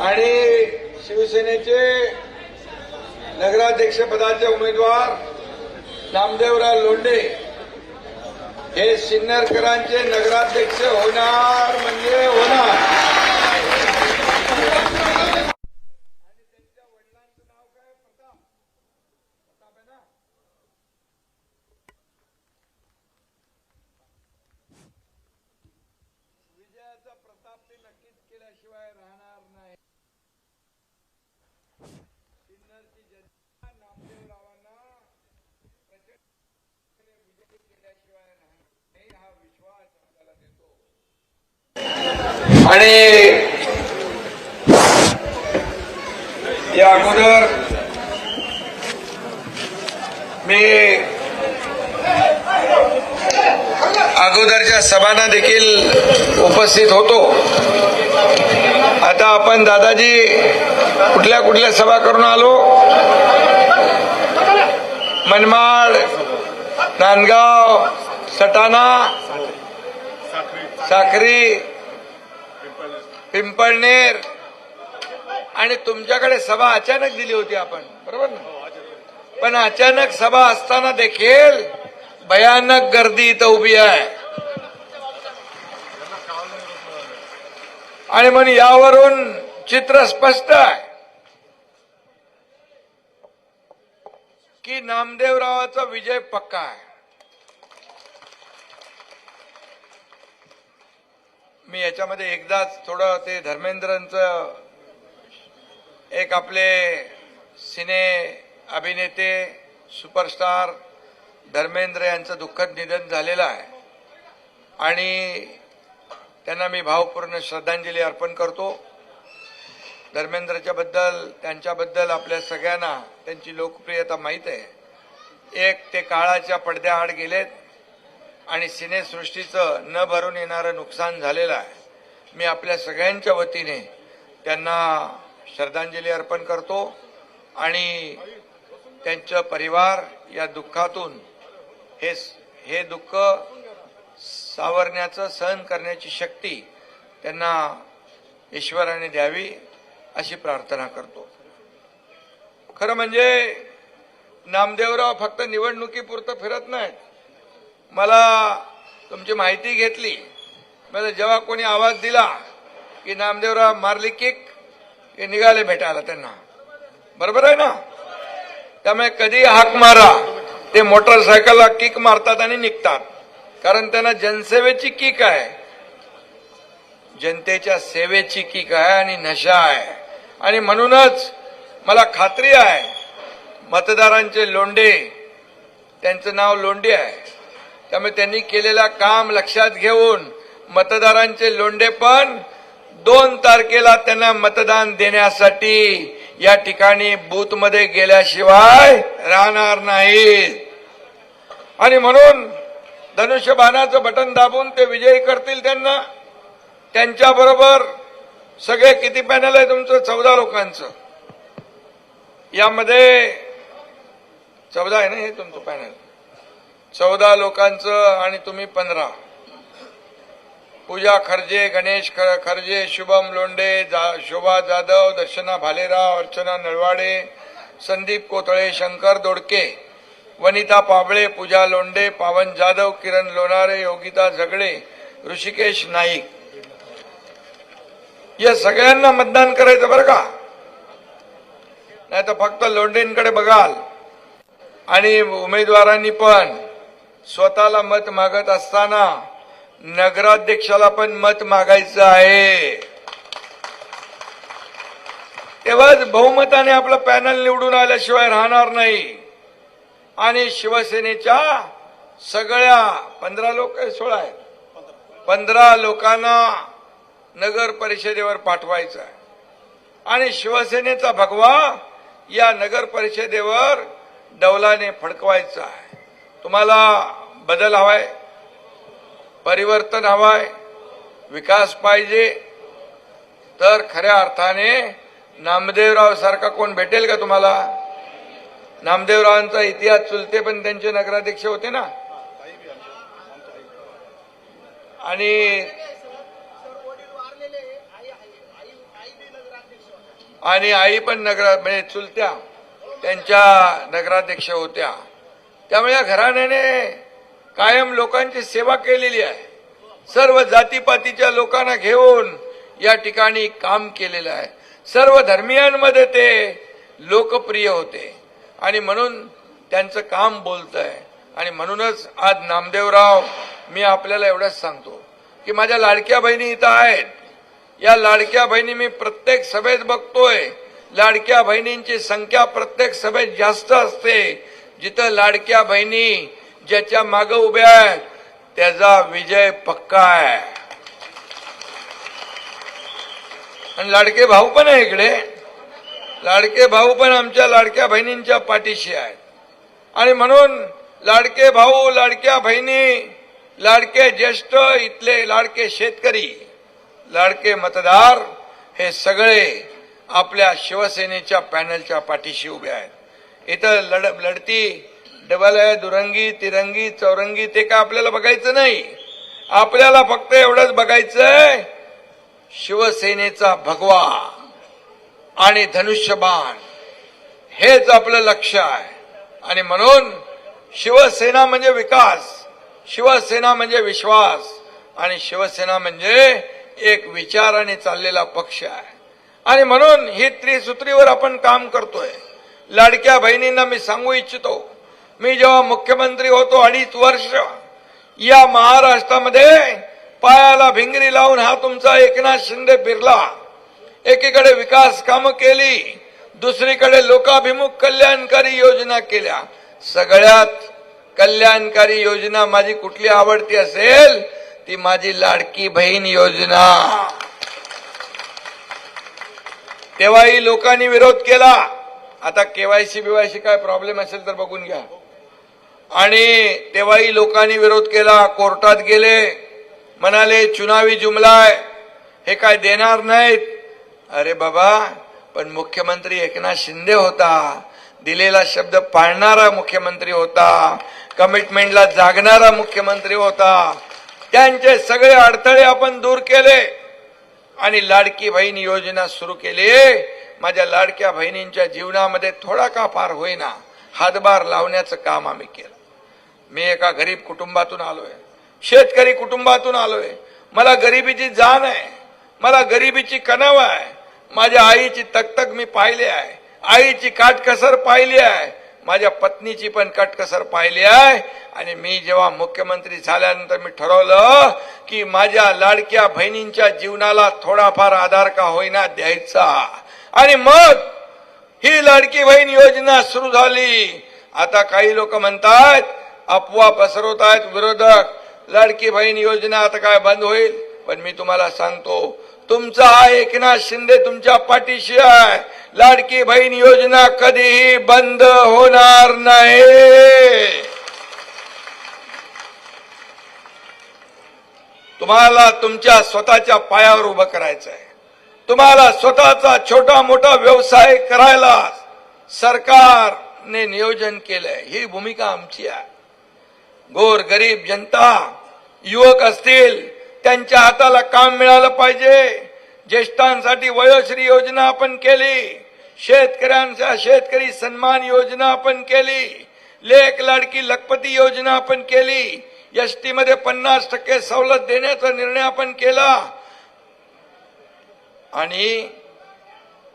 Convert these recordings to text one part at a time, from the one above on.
आणि शिवसेनेचे नगराध्यक्ष पदाचे उमेदवार नामदेवराव लोंढे हे सिन्नरकरांचे नगराध्यक्ष होणार म्हणजे होणार आणि त्यांच्या वडिलांचं नाव काय प्रताप प्रताप आहे ना विजयाचा प्रताप ते नक्कीच केल्याशिवाय राहणार नाही सिन्नरची जनता नामदेवरावांना प्रचंड विजयी केल्याशिवाय राहणार नाही हा विश्वास आपल्याला देतो आणि या अगोदर मी अगोदरच्या सभांना देखील उपस्थित होतो. आता आपण दादाजी कुठल्या कुठल्या सभा करून आलो? मनमाड नांदगाव सटाणा साखरी पिंपळनेर आणि तुमच्याकडे सभा अचानक दिली होती आपण बरोबर ना? पण अचानक सभा असताना देखील भयानक गर्दी इथं उभी आहे. आणि म्हणून यावरून चित्र स्पष्ट आहे. की नामदेवरावाचा विजय पक्का आहे. मी याच्यामध्ये एकदाच थोडं ते धर्मेंद्रांचं एक आपले सिने अभिनेते सुपरस्टार धर्मेंद्र यांचं दुःखद निधन झालेलं आहे. आणि त्यांना मी भावपूर्ण श्रद्धांजली अर्पण करतो. धर्मेंद्रच्या बद्दल त्यांच्याबद्दल आपल्या सगळ्यांना त्यांची लोकप्रियता माहीत आहे. एक ते काळाच्या पडद्याआड गेलेत. आणि सिनेसृष्टीचं न भरून येणारं नुकसान झालेलं आहे. मी आपल्या सगळ्यांच्या वतीने त्यांना श्रद्धांजली अर्पण करतो आणि त्यांचं परिवार या दुःखातून हे हे दुःख सावरण्याचं सहन करण्याची शक्ती त्यांना ईश्वराने द्यावी अशी प्रार्थना करतो. खरं म्हणजे नामदेवराव फक्त निवडणुकीपुरतं फिरत नाहीत. मला तुमची माहिती घेतली. मला जेव्हा कोणी आवाज दिला की नामदेवराव मारली किक हे निघाले भेटायला त्यांना. बरोबर आहे ना? त्यामुळे कधी हाक मारा ते मोटरसायकलला किक मारतात आणि निघतात. कारण त्यांना जनसेवेची किक आहे. जनतेच्या सेवेची किक आहे आणि नशा आहे. आणि म्हणूनच मला खात्री आहे मतदारांचे लोंढे त्यांचं नाव लोंढे आहे. त्यामुळे त्यांनी केलेलं काम लक्षात घेऊन मतदारांचे लोंढे पण दोन तारखेला त्यांना मतदान देण्यासाठी या ठिकाणी बूथमध्ये गेल्याशिवाय राहणार नाहीत. आणि म्हणून धनुष्यबाणाचं बटन दाबून ते विजयी करतील त्यांना. त्यांच्याबरोबर सगळे किती पॅनल आहे तुमचं? चौदा लोकांचं. यामध्ये चौदा आहे ना हे तुमचं पॅनल चौदा लोकांचं आणि तुम्ही पंधरा. पूजा खर्जे गणेश खर्जे शुभम लोंडे जा- शोभा जाधव दर्शना भालेराव अर्चना नळवाडे संदीप कोथळे शंकर दोडके वनिता पाबळे पूजा लोंडे पावन जाधव किरण लोणारे योगिता झगडे ऋषिकेश नाईक. या सगळ्यांना मतदान करायचं बरं का? नाही तर फक्त लोंढेंकडे बघाल. आणि उमेदवारांनी पण. स्वतःला मत मागत असताना नगराध्यक्षाला पण मत मागायचं आहे. तेव्हाच बहुमताने आपलं पॅनल निवडून आल्याशिवाय राहणार नाही. आणि शिवसेनेच्या सगळ्या पंधरा लोक सोळा आहेत. पंधरा लोकांना नगर परिषदेवर पाठवायचं आहे. आणि शिवसेनेचा भगवा या नगर परिषदेवर डौलाने फडकवायचा आहे. तुम्हाला बदल हवाय परिवर्तन हवाय विकास पाहिजे. तर खऱ्या अर्थाने नामदेवराव सारखा कोण भेटेल का तुम्हाला? नामदेवरावांचा इतिहास चुलते पण त्यांचे नगराध्यक्ष होते ना? आणि आणि आई पण नगर म्हणजे चुलत्या त्यांच्या नगराध्यक्ष होत्या. त्यामुळे या घराण्याने कायम लोकांची सेवा केलेली आहे. सर्व जातीपातीच्या लोकांना घेऊन या ठिकाणी काम केलेलं आहे. सर्व धर्मियांमध्ये ते लोकप्रिय होते. आणि म्हणून त्यांचं काम बोलत आहे आणि म्हणूनच आज नामदेवराव मी आपल्याला एवढंच सांगतो की माझ्या लाडक्या बहिणी इथं आहेत. या लाडक्या बहिणी मी प्रत्येक सभेत बघतोय. लाडक्या बहिणींची संख्या प्रत्येक सभेत जास्त असते. जिथं लाडक्या बहिणी ज्याच्या मागे उभ्या आहेत त्याचा विजय पक्का आहे. आणि लाडके भाऊ पण आहे इकडे. लाडके भाऊ पण आमच्या लाडक्या बहिणींच्या पाठीशी आहेत. आणि म्हणून लाडके भाऊ लाडक्या बहिणी लाडके ज्येष्ठ इथले लाडके शेतकरी लाडके मतदार हे सगळे आपल्या शिवसेनेच्या पॅनलच्या पाठीशी उभे आहेत. इथं लढ लढती डबल आहे दुरंगी तिरंगी चौरंगी ते का आपल्याला बघायचं नाही. आपल्याला फक्त एवढंच बघायचंय शिवसेनेचा भगवा आणि धनुष्यबाण. हेच आपलं लक्ष आहे. आणि म्हणून शिवसेना म्हणजे विकास शिवसेना म्हणजे विश्वास आणि शिवसेना म्हणजे एक विचाराने चाललेला पक्ष आहे. आणि म्हणून ही त्रिसूत्रीवर आपण काम करतोय. लाडक्या बहिणींना मी सांगू इच्छितो मी जेव्हा मुख्यमंत्री होतो अडीच वर्ष या महाराष्ट्रामध्ये पायाला भिंगरी लावून हा तुमचा एकनाथ शिंदे फिरला एकीकडे विकास कामं केली दुसरीकडे लोकाभिमुख कल्याणकारी योजना केल्या. सगळ्यात कल्याणकारी योजना माझी कुठली आवडती असेल ती माझी लाडकी बहीण योजना. तेव्हाही लोकांनी विरोध केला. आता केवायसी बिवायसी काय प्रॉब्लेम असेल तर बघून घ्या. आणि तेव्हाही लोकांनी विरोध केला कोर्टात गेले म्हणाले चुनावी जुमलाय हे काय देणार नाहीत? अरे बाबा पण मुख्यमंत्री एकनाथ शिंदे होता दिलेला शब्द पाळणारा मुख्यमंत्री होता कमिटमेंटला जागणारा मुख्यमंत्री होता त्यांचे सगळे अडथळे आपण दूर केले आणि लाडकी बहीण योजना सुरू केली. माझ्या लाडक्या बहिणींच्या जीवनामध्ये थोडा का फार होईना हातभार लावण्याचं काम आम्ही केलं. मी एका गरीब कुटुंबातून आलोय. शेतकरी कुटुंबातून आलोय. मला गरिबीची जाण आहे. मला गरिबीची कणव आहे. माझ्या आईची तकतक मी पाहिली आहे. आईची काटकसर पाहिली आहे. माझ्या पत्नीची पण कटकसर पाहिली आहे. आणि मी जेव्हा मुख्यमंत्री झाल्यानंतर मी ठरवलं की माझ्या लाडक्या बहिणींच्या जीवनाला थोडाफार आधार का होईना द्यायचा. आणि मग ही लाडकी बहीण योजना सुरू झाली. आता काही लोक म्हणतात अफवा पसरवत आहेत विरोधक. लाडकी बहीण योजना आता काय बंद होईल? पण मी तुम्हाला सांगतो तुमचा हा एकनाथ शिंदे तुमच्या पाठीशी आहे. लाडकी बहीण योजना कधीही बंद होणार नाही. तुम्हाला तुमच्या स्वतःच्या पायावर उभं करायचं आहे. तुम्हाला स्वतःचा छोटा मोठा व्यवसाय करायला सरकारने नियोजन केलंय. ही भूमिका आमची आहे. गोर गरीब जनता युवक असतील त्यांच्या हाताला काम मिळालं पाहिजे. ज्येष्ठांसाठी वयोश्री योजना आपण केली. शेतकऱ्यांच्या शेतकरी सन्मान योजना आपण केली. लेख लाडकी लखपती योजना आपण केली. एसटी मध्ये पन्नास टक्के सवलत देण्याचा निर्णय आपण केला. आणि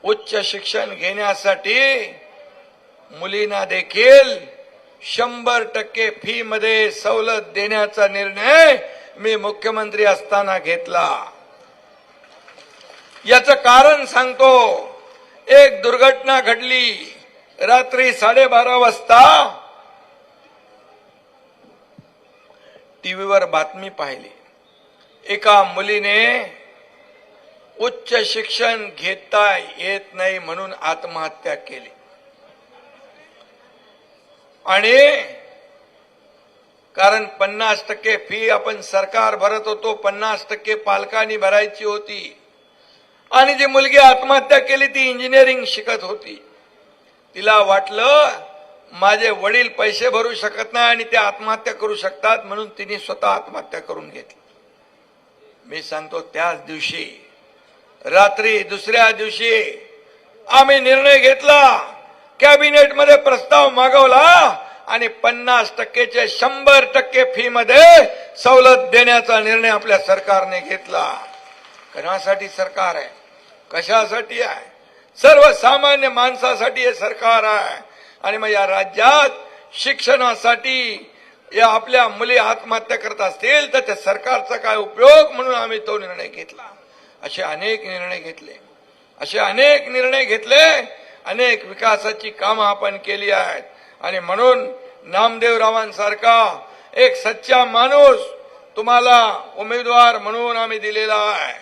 उच्च शिक्षण घेण्यासाठी मुलींना देखील शंभर टक्के फी मध्ये सवलत देण्याचा निर्णय मी मुख्यमंत्री असताना घेतला. याचं कारण सांगतो एक दुर्घटना घडली. रात्री साडेबारा वाजता टीव्हीवर बातमी पाहिली. एका मुलीने उच्च शिक्षण घेता येत नाही म्हणून आत्महत्या केली. आणि कारण पन्नास टक्के फी आपण सरकार भरत होतो पन्नास टक्के पालकांनी भरायची होती. आणि जी मुलगी आत्महत्या केली ती इंजिनिअरिंग शिकत होती. तिला वाटलं माझे वडील पैसे भरू शकत नाही आणि ते आत्महत्या करू शकतात म्हणून तिने स्वतः आत्महत्या करून घेतली. मी सांगतो त्याच दिवशी रात्री दुसऱ्या दिवशी आम्ही निर्णय घेतला. कॅबिनेटमध्ये प्रस्ताव मागवला. आणि पन्नास टक्केचे शंभर टक्के फी मध्ये सवलत देण्याचा निर्णय आपल्या सरकारने घेतला. कशासाठी सरकार आहे? कशासाठी आहे? सर्वसामान्य माणसासाठी हे सरकार आहे. आणि मग या राज्यात शिक्षणासाठी या आपल्या मुली आत्महत्या करत असतील तर त्या सरकारचा काय उपयोग म्हणून आम्ही तो निर्णय घेतला. असे अनेक निर्णय घेतले. असे अनेक निर्णय घेतले. अनेक विकासाची कामं आपण केली आहेत. आणि म्हणून नामदेवरावांसारखा एक सच्चा माणूस तुम्हाला उमेदवार म्हणून आम्ही दिलेला आहे.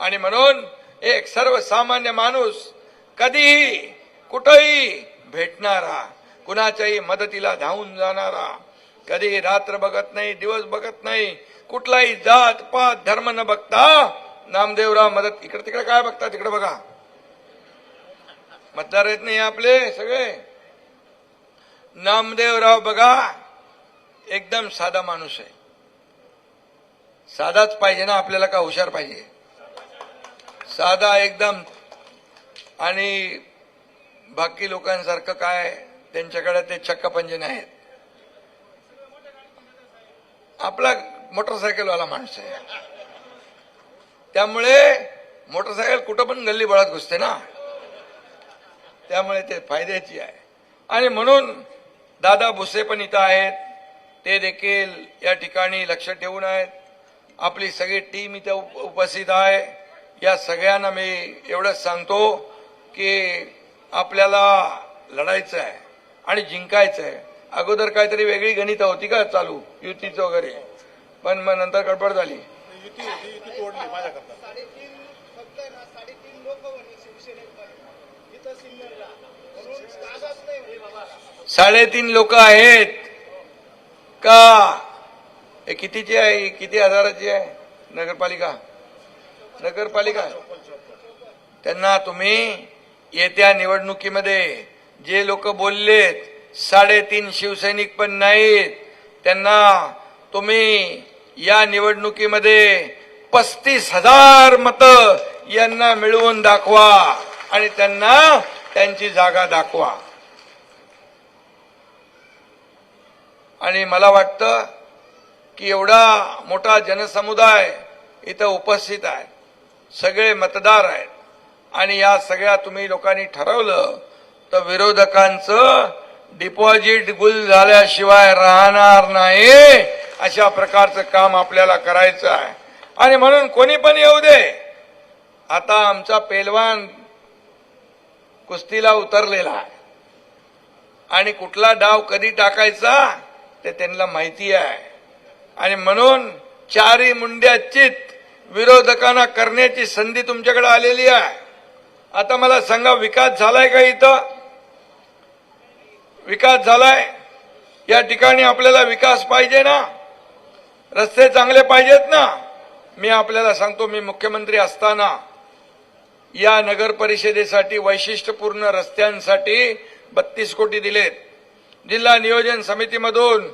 आणि म्हणून एक सर्वसामान्य माणूस कधीही कुठंही भेटणारा कुणाच्याही मदतीला धावून जाणारा कधी रात्र बघत नाही दिवस बघत नाही कुठलाही जात पात धर्म न बघता नामदेवराव मदत इकडे तिकडे काय बघता तिकडे बघा. मतदार येत नाही आपले सगळे? नामदेवराव बघा एकदम साधा माणूस आहे. साधाच पाहिजे ना आपल्याला का हुशार पाहिजे? साधा एकदम आणि बाकी लोकांसारखं काय त्यांच्याकडे ते चक्क पंजन आहेत आपला मोटरसायकलवाला माणूस आहे. त्यामुळे मोटरसायकल कुठं पण गल्ली बळात घुसते ना. त्यामुळे ते फायद्याची आहे. आणि म्हणून दादा भुसे पण इथं आहेत. ते देखील या ठिकाणी लक्ष ठेवून आहेत. आपली सगळी टीम इथं उप- उपस्थित आहे. या सगळ्यांना मी एवढंच सांगतो की आपल्याला लढायचं आहे आणि जिंकायचं आहे. अगोदर काहीतरी वेगळी गणित होती का चालू युतीचं वगैरे? पण मग नंतर गडबड झाली. युती साडेतीन लोक आहेत. का? हे कितीची आहे? किती हजाराची आहे? नगरपालिका. नगरपालिका. त्यांना तुम्ही येत्या निवडणुकीमध्ये जे लोक बोललेत साडेतीन शिवसैनिक पण नाहीत त्यांना तुम्ही या निवडणुकीमध्ये पस्तीस हजार मत यांना मिळवून दाखवा आणि त्यांना त्यांची जागा दाखवा. आणि मला वाटतं की एवढा मोठा जनसमुदाय इथं उपस्थित आहे. सगळे मतदार आहेत. आणि या सगळ्या तुम्ही लोकांनी ठरवलं तर विरोधकांचं डिपॉझिट गुल झाल्याशिवाय राहणार नाही अशा प्रकारचं काम आपल्याला करायचं आहे. आणि म्हणून कोणी पण येऊ दे. आता आमचा पेलवान कुस्तीला उतरलेला आहे. आणि कुठला डाव कधी टाकायचा? ते त्यांना माहिती आहे. आणि म्हणून चारी मुंड्या चित विरोधकांना करण्याची संधी तुमच्याकडे आलेली आहे. आता मला सांगा विकास झालाय का इथं? विकास झालाय? या ठिकाणी आपल्याला विकास पाहिजे ना? रस्ते चांगले पाहिजेत ना? मी आपल्याला सांगतो मी मुख्यमंत्री असताना या नगर परिषदेसाठी वैशिष्ट्यपूर्ण रस्त्यांसाठी बत्तीस कोटी दिलेत. जिल्हा नियोजन समितीमधून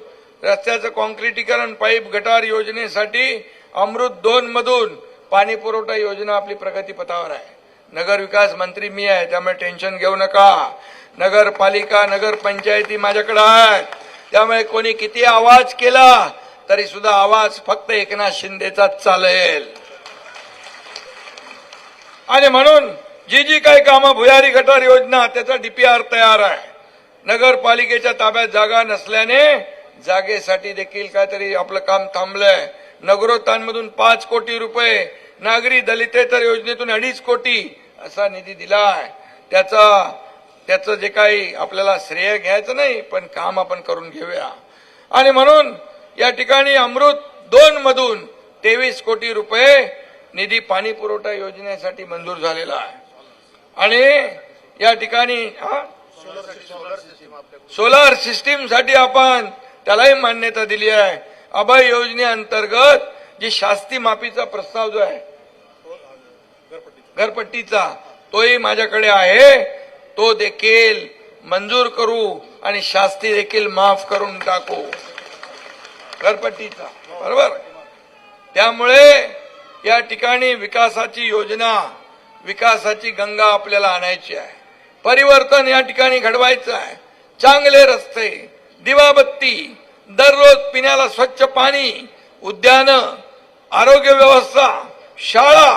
रस्त्याचं कॉन्क्रिटीकरण पाईप गटार योजनेसाठी अमृत दोन मधून पाणी पुरवठा योजना आपली प्रगतीपथावर आहे. नगर विकास मंत्री मी आहे त्यामुळे टेन्शन घेऊ नका. नगरपालिका नगरपंचायती माझ्याकडं माझ्याकडे आहेत. त्यामुळे कोणी किती आवाज केला तरी सुद्धा आवाज फक्त एकनाथ शिंदेचाच चालेल. आणि म्हणून जी जी काही कामं भुयारी गटार योजना त्याचा डीपीआर तयार आहे. नगरपालिकेच्या ताब्यात जागा नसल्याने जागेसाठी देखील काहीतरी आपलं काम थांबलंय. नगरोत्थानमधून पाच कोटी रुपये नागरी दलितेतर योजनेतून अडीच कोटी असा निधी दिलाय. त्याचा त्याचं जे काही आपल्याला श्रेय घ्यायचं नाही पण काम आपण करून घेऊया. आणि म्हणून या ठिकाणी अमृत दोन मधून तेवीस कोटी रुपये निधी पाणी पुरवठा योजनेसाठी मंजूर झालेला आहे. आणि या ठिकाणी हा सोलार सिस्टीमसाठी आपण त्यालाही मान्यता दिली आहे. अभय योजनेअंतर्गत जी शास्ती माफीचा प्रस्ताव जो आहे घरपट्टीचा तोही माझ्याकडे आहे. तो देखील मंजूर करू आणि शास्ती देखील माफ करून टाकू. घरपट्टीचा बरोबर? त्यामुळे या ठिकाणी विकासाची योजना विकासाची गंगा आपल्याला आणायची आहे. परिवर्तन या ठिकाणी घडवायचं आहे. चांगले रस्ते दिवाबत्ती दररोज पिण्याला स्वच्छ पाणी उद्यानं आरोग्य व्यवस्था शाळा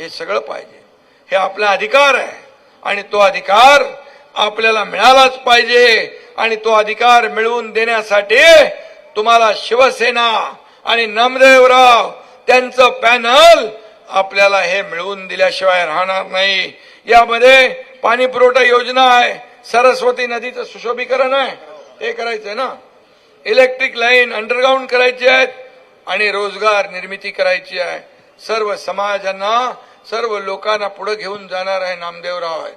हे सगळं पाहिजे. हे आपला अधिकार आहे आणि तो अधिकार आपल्याला मिळालाच पाहिजे आणि तो अधिकार मिळवून देण्यासाठी तुम्हाला शिवसेना आणि नामदेवराव त्यांचं पॅनल आपल्याला हे मिळवून दिल्याशिवाय राहणार नाही. यामध्ये पाणी पुरवठा योजना आहे सरस्वती नदीचं सुशोभीकरण आहे ते करायचंय ना. इलेक्ट्रिक लाईन अंडरग्राऊंड करायची आहेत आणि रोजगार निर्मिती करायची आहे. सर्व समाजांना सर्व लोकांना पुढे घेऊन जाणार आहे नामदेवराव आहेत.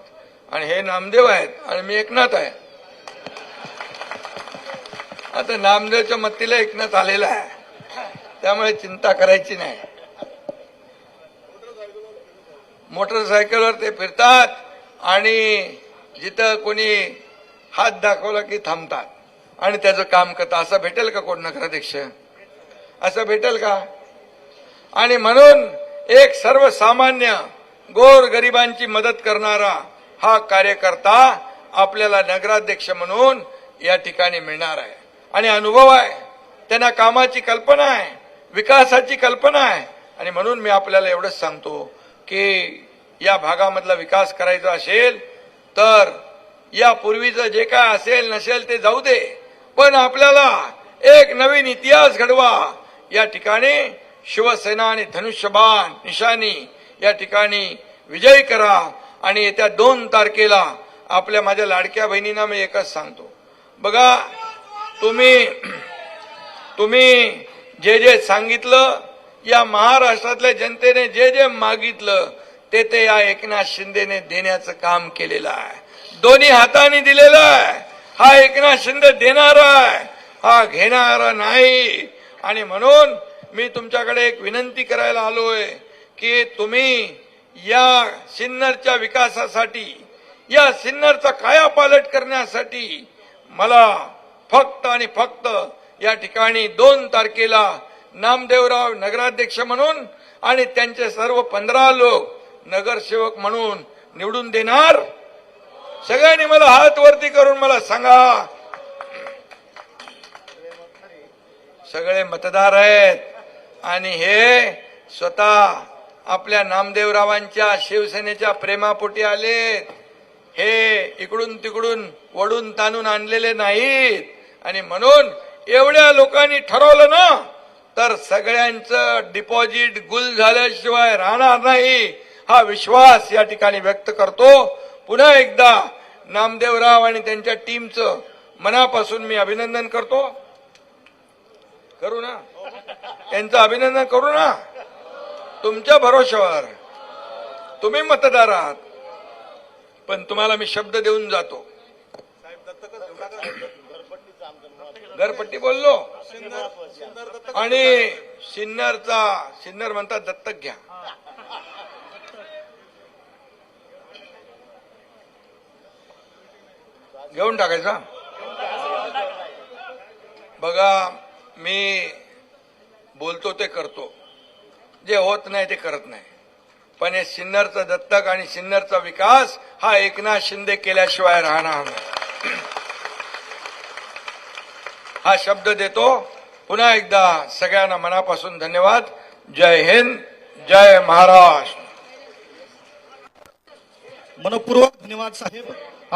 आणि हे नामदेव आहेत आणि मी एकनाथ आहे. आता नामदेवच्या मत्तीला एकनाथ आलेला आहे. त्यामुळे चिंता करायची नाही. मोटरसायकलवर ते फिरतात. आणि जिथं कोणी हात दाखवला की थांबतात. आणि त्याचं काम करतात असं भेटेल का कोण नगराध्यक्ष? असं भेटेल का? आणि म्हणून एक सर्वसामान्य गोर गरिबांची मदत करणारा हा कार्यकर्ता आपल्याला नगराध्यक्ष म्हणून या ठिकाणी मिळणार आहे. आणि अनुभव आहे. त्यांना कामाची कल्पना आहे. विकासाची कल्पना आहे. आणि म्हणून मी आपल्याला एवढंच सांगतो की या भागामधला विकास करायचा असेल तर या पूर्वीचं जे काय असेल नसेल ते जाऊ दे. पण आपल्याला एक नवीन इतिहास घडवा. या ठिकाणी शिवसेना आणि धनुष्यबाण निशाणी या ठिकाणी विजय करा. आणि येत्या दोन तारखेला आपल्या माझ्या लाडक्या बहिणींना मी एकच सांगतो. बघा तुम्ही तुम्ही जे जे सांगितलं या महाराष्ट्रातल्या जनतेने जे जे मागितलं ते ते या एकनाथ शिंदेने देण्याचं काम केलेलं आहे. दोन्ही हाताने दिलेलं आहे. हा एकनाथ शिंदे देणारा आहे. हा घेणारा नाही. आणि म्हणून मी तुमच्याकडे एक विनंती करायला आलोय की तुम्ही या सिन्नरच्या विकासासाठी या सिन्नरचा कायापालट करण्यासाठी मला फक्त आणि फक्त या ठिकाणी दोन तारखेला नामदेवराव नगराध्यक्ष म्हणून आणि त्यांचे सर्व पंधरा लोक नगरसेवक म्हणून निवडून देणार. सगळ्यांनी मला हात वरती करून मला सांगा. सगळे मतदार आहेत. आणि हे स्वतः आपल्या नामदेवरावांच्या शिवसेनेच्या प्रेमापोटी आलेत. हे इकडून तिकडून वडून ताणून आणलेले नाहीत. आणि म्हणून एवढ्या लोकांनी ठरवलं ना तर सगळ्यांचं डिपॉझिट गुल झाल्याशिवाय राहणार नाही. हा विश्वास या ठिकाणी व्यक्त करतो. पुन्हा एकदा नामदेवराव आणि त्यांच्या टीमचं मनापासून मी अभिनंदन करतो. करू ना? त्यांचं अभिनंदन करू ना? तुमच्या भरोशावर तुम्ही मतदार आहात. पण तुम्हाला मी शब्द देऊन जातो. घरपट्टी बोललो. आणि सिन्नरचा सिन्नर म्हणतात दत्तक घ्या. घेऊन टाकायचा? बघा मी बोलतो ते करतो. जे होत नाही ते करत नाही. पण हे सिन्नरचं दत्तक आणि सिन्नरचा विकास हा एकनाथ शिंदे केल्याशिवाय राहणार नाही. हा शब्द देतो. पुन्हा एकदा सगळ्यांना मनापासून धन्यवाद. जय हिंद जय महाराष्ट्र. मनपूर्वक धन्यवाद साहेब.